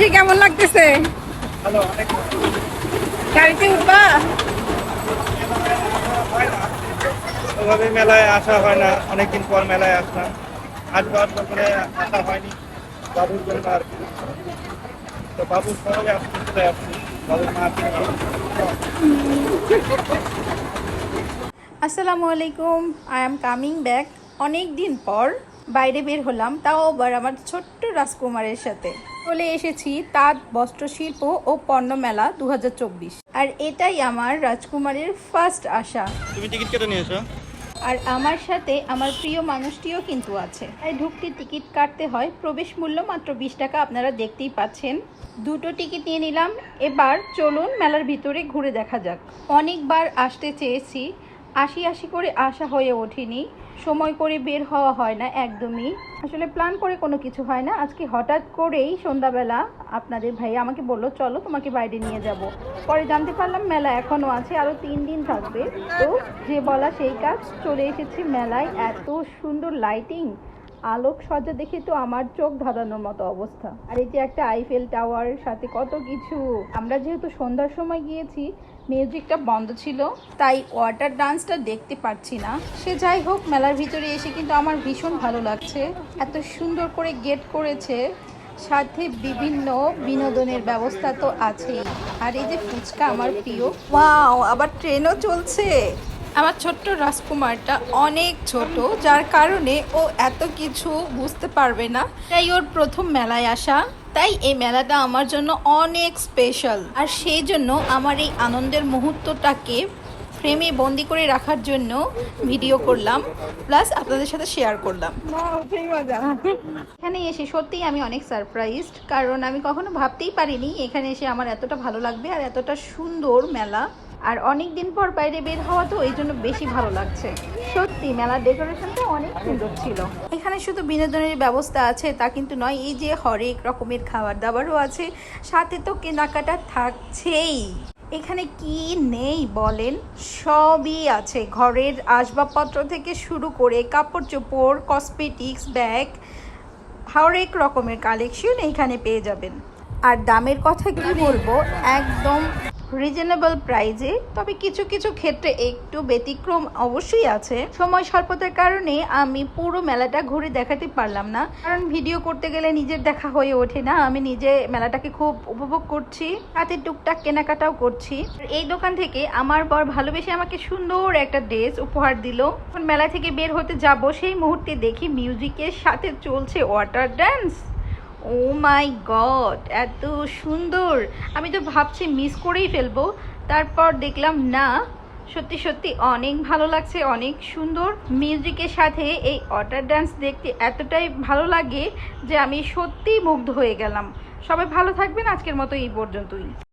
এসে কেমন লাগতেছে? গাড়িতে উঠবা? ওভাবে মেলায় আসা হয় না অনেকদিন পর মেলায় আসলাম। আজ বার করে আসা হয়নি বাবুর জন্য আর কি। তো বাবুর সঙ্গে আসতে চলে আসছি বাবুর মা আসসালামু আলাইকুম আই এম কামিং ব্যাক অনেক দিন পর। বাইরে বের হলাম তাও আবার আমার ছোট্ট রাজকুমারের সাথে। চলে এসেছি তাঁত বস্ত্রশিল্প ও পণ্য মেলা দু হাজার চব্বিশ। আর এটাই আমার রাজকুমারের ফার্স্ট আশা। তুমি টিকিট কেটে নিয়েছো? আর আমার সাথে আমার প্রিয় মানুষটিও কিন্তু আছে। তাই ঢুকতে টিকিট কাটতে হয় প্রবেশ মূল্য মাত্র বিশ টাকা আপনারা দেখতেই পাচ্ছেন। দুটো টিকিট নিয়ে নিলাম এবার চলুন মেলার ভিতরে ঘুরে দেখা যাক। অনেকবার আসতে চেয়েছি আশি আশি করে আসা হয়ে ওঠেনি। সময় করে বের হওয়া হয় না একদমই। আসলে প্ল্যান করে কোনো কিছু হয় না। আজকে হঠাৎ করেই সন্ধ্যাবেলা আপনাদের ভাই আমাকে বলল, চলো তোমাকে বাইরে নিয়ে যাব। পরে জানতে পারলাম মেলা এখনও আছে আরও তিন দিন থাকবে। তো যে বলা সেই কাজ, চলে এসেছি মেলায়। এত সুন্দর লাইটিং আলোক সজ্জা দেখে তো আমার চোখ ধাঁধানোর মতো অবস্থা। আর এই যে একটা আইফেল টাওয়ার সাথে কত কিছু। আমরা যেহেতু সন্ধ্যার সময় গিয়েছি মিউজিকটা বন্ধ ছিল, তাই ওয়াটার ডান্সটা দেখতে পাচ্ছি না। সে যাই হোক, মেলার ভিতরে এসে কিন্তু আমার ভীষণ ভালো লাগছে। এত সুন্দর করে গেট করেছে। সাথে বিভিন্ন বিনোদনের ব্যবস্থা তো আছেই। আর এই যে ফুচকা আমার প্রিয়। ওয়াও আবার ট্রেনও চলছে। আমার ছোট্ট রাজকুমারটা অনেক ছোট যার কারণে ও এত কিছু বুঝতে পারবে না। তাই ওর প্রথম মেলায় আসা তাই এই মেলাটা আমার জন্য অনেক স্পেশাল আর সেই জন্য আমার এই আনন্দের মুহূর্তটাকে ফ্রেমে বন্দি করে রাখার জন্য ভিডিও করলাম প্লাস আপনাদের সাথে শেয়ার করলাম। এখানে এসে সত্যিই আমি অনেক সারপ্রাইজড কারণ আমি কখনো ভাবতেই পারিনি এখানে এসে আমার এতটা ভালো লাগবে আর এতটা সুন্দর মেলা। আর অনেক দিন পর বাইরে বের হওয়া তো এই জন্য বেশি ভালো লাগছে। সত্যি মেলার ডেকোরেশনটা অনেক সুন্দর ছিল। এখানে শুধু বিনোদনের ব্যবস্থা আছে, তা কিন্তু নয়, এই যে হরেক রকমের খাবার দাবারও আছে, সাথে তো কেনাকাটা থাকছেই। এখানে কি নেই বলেন? সবই আছে, ঘরের আসবাবপত্র থেকে শুরু করে কাপড় চোপড় কসমেটিক্স ব্যাগ হরেক রকমের কালেকশন এখানে পেয়ে যাবেন। আর দামের কথা কি বলব? একদম রিজনেবল প্রাইজে তবে কিছু কিছু ক্ষেত্রে একটু ব্যতিক্রম অবশ্যই আছে। সময় স্বল্পতার কারণে আমি পুরো মেলাটা ঘুরে দেখাতে পারলাম না। কারণ ভিডিও করতে গেলে নিজের দেখা হয়ে ওঠে না। আমি নিজে মেলাটাকে খুব উপভোগ করছি হাতে টুকটাক কেনাকাটাও করছি। এই দোকান থেকে আমার বর ভালোবেসে আমাকে সুন্দর একটা ড্রেস উপহার দিল। মেলা থেকে বের হতে যাব সেই মুহূর্তে দেখি মিউজিকের সাথে চলছে water dance oh my god, এত সুন্দর। আমি তো ভাবছি মিস করেই ফেলব। তারপর দেখলাম, না, সত্যি সত্যি অনেক ভালো লাগছে, অনেক সুন্দর। মিউজিকের সাথে এই অটার ডান্স দেখতে এতটাই ভালো লাগে যে আমি সত্যিই মুগ্ধ হয়ে গেলাম। সবাই ভালো থাকবেন আজকের মতো এই পর্যন্তই।